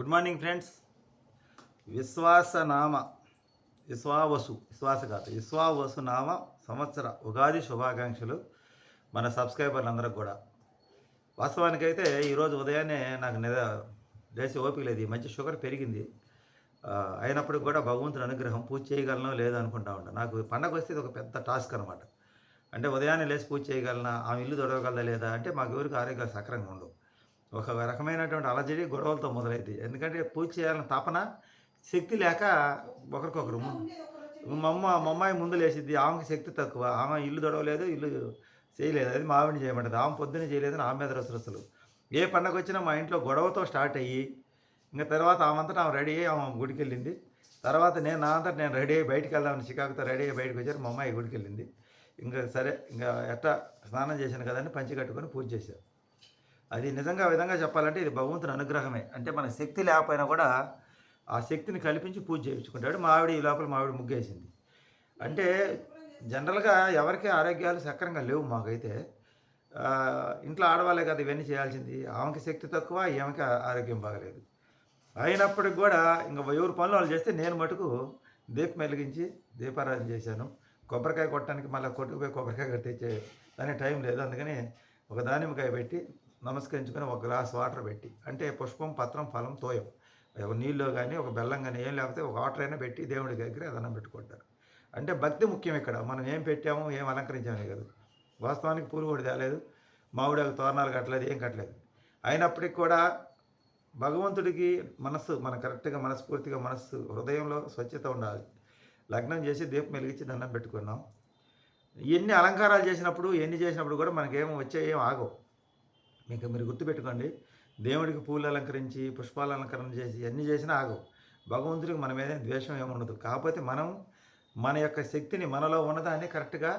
Good morning friends. విశ్వాసనామ Vishvavasu విశ్వాస కాదు విశ్వావసు నామ సంవత్సర ఉగాది శుభాకాంక్షలు మన సబ్స్క్రైబర్లు అందరికి కూడా. వాస్తవానికైతే ఈరోజు ఉదయాన్నే నాకు నిద లేచి ఓపిక లేదు. మంచి షుగర్ పెరిగింది. అయినప్పటికి కూడా భగవంతుని అనుగ్రహం పూజ చేయగలనో లేదో అనుకుంటా ఉంటాను నాకు పండగ వస్తే ఇది ఒక పెద్ద టాస్క్ అనమాట అంటే ఉదయాన్నే లేచి పూజ చేయగలనా? ఆమె ఇల్లు దొరకగలదా లేదా? అంటే మాకు ఎవరికి ఆరోగ్యాలు సక్రంగా ఉండవు. ఒక రకమైనటువంటి అలజడి గొడవలతో మొదలైంది. ఎందుకంటే పూజ చేయాలని తపన శక్తి లేక ఒకరికొకరు మా అమ్మ మా అమ్మాయి ముందు లేచిద్ది. ఆమెకి శక్తి తక్కువ. ఆమె ఇల్లు దొడవలేదు ఇల్లు చేయలేదు. అది మావిని చేయమంటది. ఆమె పొద్దున్న చేయలేదని ఆమె మీద రసరసలు ఏ పండగ వచ్చినా మా ఇంట్లో గొడవతో స్టార్ట్ అయ్యి ఇంకా తర్వాత ఆమంతటా ఆమె రెడీ అయ్యి ఆమె గుడికి వెళ్ళింది తర్వాత నేను నా అంతటా నేను రెడీ అయ్యి బయటికి వెళ్దామని చికాకుతో రెడీ అయ్యి బయటకు వచ్చారు. మా అమ్మాయి గుడికి వెళ్ళింది ఇంకా సరే ఇంకా ఎట్టా స్నానం చేశాను కదండి పంచి కట్టుకొని పూజ చేశాను. అది నిజంగా విధంగా చెప్పాలంటే ఇది భగవంతుని అనుగ్రహమే. అంటే మన శక్తి లేకపోయినా కూడా ఆ శక్తిని కల్పించి పూజ చేయించుకుంటాడు. మావిడి ఈ లోపల మావిడి ముగ్గేసింది. అంటే జనరల్గా ఎవరికి ఆరోగ్యాలు సక్రంగా లేవు మాకైతే. ఇంట్లో ఆడవాళ్ళే కదా ఇవన్నీ చేయాల్సింది. ఆమెకి శక్తి తక్కువ ఈమెకి ఆరోగ్యం బాగలేదు. అయినప్పటికి కూడా ఇంకా ఎవరు పనులు వాళ్ళు చేస్తే నేను మటుకు దీపం వెలిగించి దీపారాధన చేశాను. కొబ్బరికాయ కొట్టడానికి మళ్ళీ కొట్టుకుపోయి కొబ్బరికాయ తెచ్చే దానికి టైం లేదు. అందుకని ఒక దానిమ్మకాయ పెట్టి నమస్కరించుకొని ఒక గ్లాస్ వాటర్ పెట్టి అంటే పుష్పం పత్రం ఫలం తోయం. ఒక నీళ్ళలో కానీ ఒక బెల్లం కానీ ఏం లేకపోతే ఒక వాటర్ అయినా పెట్టి దేవుడి దగ్గర అదనం పెట్టుకుంటారు. అంటే భక్తి ముఖ్యం ఇక్కడ. మనం ఏం పెట్టాము ఏం అలంకరించామే కదా. వాస్తవానికి పూలు కూడా తేలేదు. మామిడి తోరణాలు కట్టలేదు ఏం కట్టలేదు. అయినప్పటికీ కూడా భగవంతుడికి మనస్సు మన కరెక్ట్గా మనస్ఫూర్తిగా మనస్సు హృదయంలో స్వచ్ఛత ఉండాలి. లగ్నం చేసి దీపం వెలిగించి దండం పెట్టుకున్నాం. ఎన్ని అలంకారాలు చేసినప్పుడు ఎన్ని చేసినప్పుడు కూడా మనకేం వచ్చే ఏం ఆగవు. మీకు మీరు గుర్తుపెట్టుకోండి. దేవుడికి పూలు అలంకరించి పుష్పాలు అలంకరణ చేసి ఎన్ని చేసినా ఆగవు. భగవంతుడికి మన మీద ద్వేషం ఏముండదు కాకపోతే మనం మన యొక్క శక్తిని మనలో ఉన్నదాన్ని కరెక్ట్గా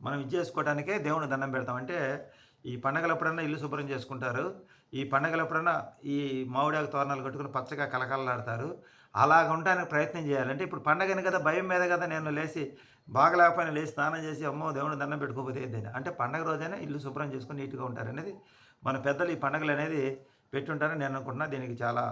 మనం ఇది చేసుకోవడానికే దేవుని దండం పెడతాం. అంటే ఈ పండగలప్పుడన్నా ఇల్లు శుభ్రం చేసుకుంటారు. ఈ పండగలప్పుడన్నా ఈ మామిడాకు తోరణాలు కట్టుకుని పచ్చగా కలకలలాడతారు అలాగ ఉండడానికి ప్రయత్నం చేయాలంటే ఇప్పుడు పండగని కదా భయం మీద కదా నేను లేచి బాగలేకపోయినా లేచి స్నానం చేసి అమ్మో దేవుని దండం పెట్టుకోకపోతే అంటే పండగ రోజైనా ఇల్లు శుభ్రం చేసుకుని నీట్గా ఉంటారు అనేది మన పెద్దలు ఈ పండగలు అనేది పెట్టుంటారని నేను అనుకుంటున్నా. దీనికి చాలా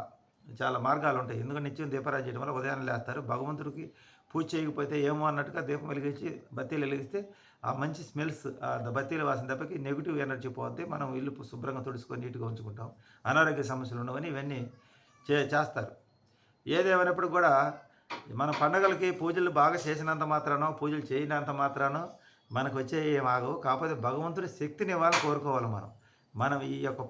చాలా మార్గాలు ఉంటాయి. ఎందుకంటే నిత్యం దీపారాజన చేయడం వల్ల ఉదయాన్నే లేస్తారు. భగవంతుడికి పూజ చేయకపోతే ఏమో అన్నట్టుగా దీపం వెలిగించి బత్తీలు వెలిగిస్తే ఆ మంచి స్మెల్స్ ఆ బత్తీల వాసన దెబ్బకి నెగిటివ్ ఎనర్జీ పోతే మనం ఇల్లు శుభ్రంగా తుడుచుకొని నీట్గా ఉంచుకుంటాం. అనారోగ్య సమస్యలు ఉండవని ఇవన్నీ చే చేస్తారు. ఏదేమైనప్పుడు కూడా మన పండగలకి పూజలు బాగా చేసినంత మాత్రానో పూజలు చేయనంత మాత్రానో మనకు వచ్చే ఏం ఆగవు. కాకపోతే భగవంతుడి శక్తిని ఇవ్వాలని కోరుకోవాలి మనం. మనం ఈ యొక్క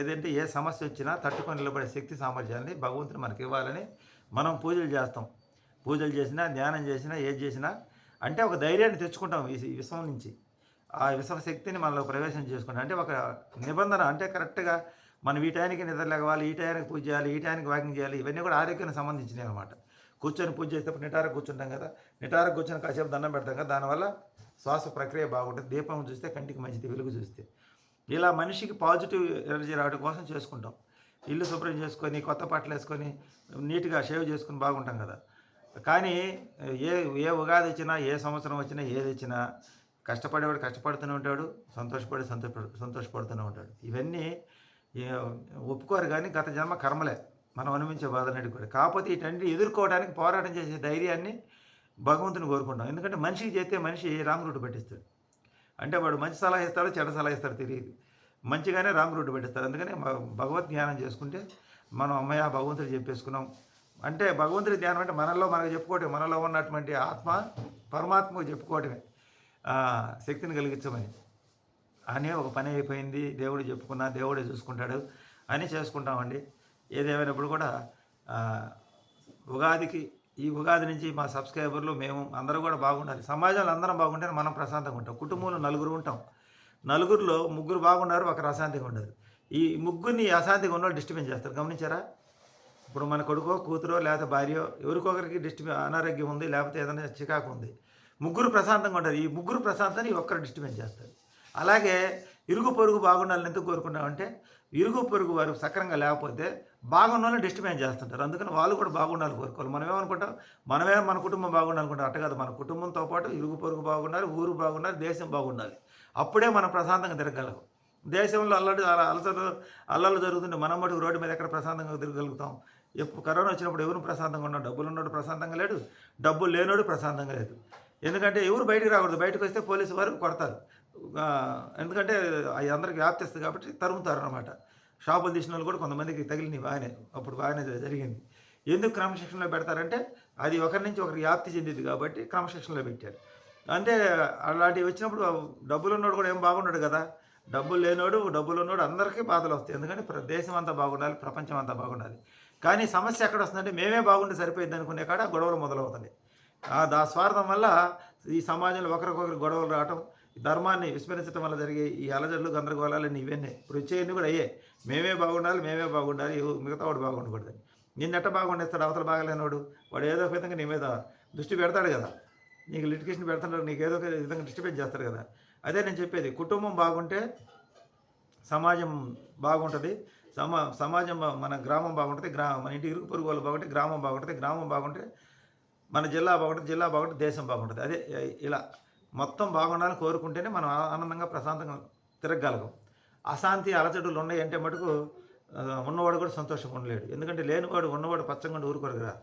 ఏదంటే ఏ సమస్య వచ్చినా తట్టుకొని నిలబడే శక్తి సామర్థ్యాన్ని భగవంతుడు మనకి ఇవ్వాలని మనం పూజలు చేస్తాం. పూజలు చేసినా ధ్యానం చేసినా ఏది చేసినా అంటే ఒక ధైర్యాన్ని తెచ్చుకుంటాం ఈ విషం విశ్వం నుంచి. ఆ విశ్వ శక్తిని మనలో ప్రవేశం చేసుకుంటాం. అంటే ఒక నిబంధన అంటే కరెక్ట్గా మనం ఈ టయానికి నిద్రలేగవాలి ఈ టయానికి పూజ చేయాలి ఈ టయానికి వాకింగ్ చేయాలి ఇవన్నీ కూడా ఆరోగ్యానికి సంబంధించినవి అనమాట కూర్చొని పూజ చేసేటప్పుడు నిటార కూర్చుంటాం కదా. నిటార కూర్చొని కాసేపు దండం పెడతాం కదా. దానివల్ల శ్వాస ప్రక్రియ బాగుంటుంది. దీపం చూస్తే కంటికి మంచిది వెలుగు చూస్తే. ఇలా మనిషికి పాజిటివ్ ఎనర్జీ రావడం కోసం చేసుకుంటాం. ఇల్లు శుభ్రం చేసుకొని కొత్త బట్టలు వేసుకొని నీట్గా షేవ్ చేసుకొని బాగుంటాం కదా. కానీ ఏ ఏ ఉగాది వచ్చినా ఏ సంవత్సరం వచ్చినా ఏది వచ్చినా కష్టపడేవాడు కష్టపడుతూనే ఉంటాడు సంతోషపడి సంతోష సంతోషపడుతూనే ఉంటాడు. ఇవన్నీ ఒప్పుకోరు కానీ గత జన్మ కర్మలే. మనం అనుభవించే బాధలన్నిటి కూడా. కాకపోతే వీటన్ని ఎదుర్కోవడానికి పోరాటం చేసే ధైర్యాన్ని భగవంతుని కోరుకుంటాం. ఎందుకంటే మనిషికి చేస్తే మనిషి రాంగ్ రూట్ అంటే వాడు మంచి సలహా ఇస్తాడు చెడ్డ సలహా ఇస్తాడు తెలియదు. మంచిగానే రాంగ్ రూట్ పెట్టిస్తాడు. అందుకని భగవద్ జ్ఞానం చేసుకుంటే మనం అమ్మయ్య భగవంతుడు చెప్పేసుకున్నాం. అంటే భగవంతుడి ధ్యానం అంటే మనలో మనకు చెప్పుకోవటం మనలో ఉన్నటువంటి ఆత్మ పరమాత్మకు చెప్పుకోవటమే. శక్తిని కలిగించమని. అనే ఒక పని అయిపోయింది. దేవుడు చెప్పుకున్నా దేవుడే చూసుకుంటాడు అని చేసుకుంటామండి. ఏదేమైనప్పుడు కూడా ఉగాదికి ఈ ఉగాది నుంచి మా సబ్స్క్రైబర్లు మేము అందరూ కూడా బాగుండాలి. సమాజంలో అందరం బాగుంటేనే మనం ప్రశాంతంగా ఉంటాం. కుటుంబంలో నలుగురు ఉంటాం. నలుగురిలో ముగ్గురు బాగున్నారు ఒకరు అశాంతిగా ఉండరు. ఈ ముగ్గురిని అశాంతిగా ఉన్న వాళ్ళు డిస్టర్బెన్స్ చేస్తారు. గమనించారా? ఇప్పుడు మన కొడుకో కూతురో లేకపోతే భార్యో ఎవరికొకరికి డిస్టర్బె అనారోగ్యం ఉంది లేకపోతే ఏదైనా చికాకు ఉంది. ముగ్గురు ప్రశాంతంగా ఉంటారు. ఈ ముగ్గురు ప్రశాంతాన్ని ఈ ఒక్కరు డిస్టర్బెన్స్ చేస్తారు. అలాగే ఇరుగు పొరుగు బాగుండాలని ఎందుకు కోరుకున్నామంటే ఇరుగు పొరుగు వారు సక్రంగా లేకపోతే బాగున్న వాళ్ళని డిస్టర్బెన్స్ చేస్తుంటారు. అందుకని వాళ్ళు కూడా బాగుండాలి కోరుకోవాలి. మనం ఏమనుకుంటాం మనమే మన కుటుంబం బాగుండాలనుకుంటాం అట్ట కాదు మన కుటుంబంతో పాటు ఇరుగు పొరుగు బాగుండాలి ఊరు బాగుండాలి దేశం బాగుండాలి. అప్పుడే మనం ప్రశాంతంగా తిరగలం దేశంలో అల్లడి అలసలు అల్లలు జరుగుతుంటే మనం మటుకు రోడ్డు మీద ఎక్కడ ప్రశాంతంగా తిరగలుగుతాం ఎప్పుడు కరోనా వచ్చినప్పుడు ఎవరు ప్రశాంతంగా ఉన్నాడు డబ్బులు ఉన్నాడు ప్రశాంతంగా లేడు. డబ్బులు లేనోడు ప్రశాంతంగా లేదు. ఎందుకంటే ఎవరు బయటికి రాకూడదు. బయటకు వస్తే పోలీసు వారు కొడతారు. ఎందుకంటే అవి అందరికి వ్యాప్తిస్తుంది కాబట్టి తరుముతారు అనమాట షాపులు తీసిన వాళ్ళు కూడా కొంతమందికి తగిలినవి బాగానే. అప్పుడు బాగానే జరిగింది. ఎందుకు క్రమశిక్షణలో పెడతారంటే అది ఒకరి నుంచి ఒకరికి వ్యాప్తి చెందింది కాబట్టి క్రమశిక్షణలో పెట్టారు. అంటే అలాంటివి వచ్చినప్పుడు డబ్బులు ఉన్నోడు కూడా ఏం బాగున్నాడు కదా. డబ్బులు లేనోడు డబ్బులు ఉన్నోడు అందరికీ బాధలు వస్తాయి. ఎందుకంటే ప్ర- దేశం అంతా బాగుండాలి ప్రపంచం అంతా బాగుండాలి. కానీ సమస్య ఎక్కడ వస్తుందంటే మేమే బాగుంటే సరిపోయింది అనుకునే కాడ గొడవలు మొదలవుతుంది ఆ దా స్వార్థం వల్ల ఈ సమాజంలో ఒకరికొకరు గొడవలు రావటం ధర్మాన్ని విస్మరించడం వల్ల జరిగే ఈ అలజడులు గందరగోళాలు ఇవన్నీ ఇప్పుడు వచ్చేయన్నీ కూడా అయ్యే. మేమే బాగుండాలి మేమే బాగుండాలి మిగతా వాడు బాగుండకూడదని. నిన్న ఎట్ట బాగుండేస్తాడు అవతల బాగలేనివాడు వాడు ఏదో ఒక విధంగా నీ మీద దృష్టి పెడతాడు కదా. నీకు లిటికేషన్ పెడతాడు నీకు ఏదో ఒక విధంగా డిస్టర్బెన్స్ చేస్తాడు కదా. అదే నేను చెప్పేది కుటుంబం బాగుంటే సమాజం బాగుంటుంది సమా సమాజం బా- మన గ్రామం బాగుంటుంది గ్రా మన ఇంటి ఇరుగు పొరుగు వాళ్ళు బాగుంటే గ్రామం బాగుంటుంది గ్రామం బాగుంటే మన జిల్లా బాగుంటుంది జిల్లా బాగుంటే దేశం బాగుంటుంది. అదే ఇలా మొత్తం బాగుండాలని కోరుకుంటేనే మనం ఆనందంగా ప్రశాంతంగా తిరగగలగం. అశాంతి అలచడులు ఉన్నాయి అంటే మటుకు ఉన్నవాడు కూడా సంతోషంగా ఉండలేడు. ఎందుకంటే లేనివాడు ఉన్నవాడు పచ్చగా ఊరుకోరు కదా.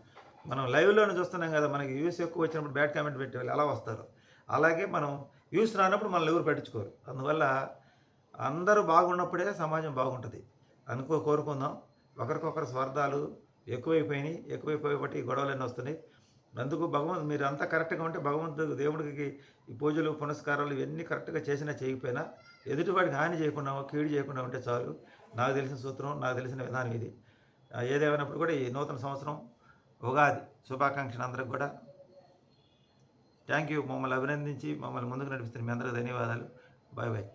మనం లైవ్లోనే చూస్తున్నాం కదా మనకి వ్యూస్ ఎక్కువ వచ్చినప్పుడు బ్యాడ్ కామెంట్ పెట్టేవాళ్ళు అలా వస్తారు. అలాగే మనం వ్యూస్ రానప్పుడు మనల్ని ఎవరు పట్టించుకోరు. అందువల్ల అందరూ బాగున్నప్పుడే సమాజం బాగుంటుంది. అనుకో కోరుకుందాం. ఒకరికొకరు స్వార్థాలు ఎక్కువైపోయినాయి. ఎక్కువైపోయి బట్టి గొడవలు వస్తున్నాయి. అందుకు భగవంతు మీరు అంతా కరెక్ట్గా ఉంటే భగవంతుడు దేవుడికి ఈ పూజలు పునస్కారాలు ఇవన్నీ కరెక్ట్గా చేసినా చేయకపోయినా ఎదుటివాడికి హాని చేయకుండా కీడు చేయకుండా ఉంటే చాలు. నాకు తెలిసిన సూత్రం నాకు తెలిసిన విధానం ఇది. ఏదేమైనప్పుడు కూడా ఈ నూతన సంవత్సరం ఉగాది శుభాకాంక్షలు అందరికి కూడా. Thank you. మమ్మల్ని అభినందించి మమ్మల్ని ముందుకు నడిపిస్తున్న మీ అందరికీ ధన్యవాదాలు. Bye bye.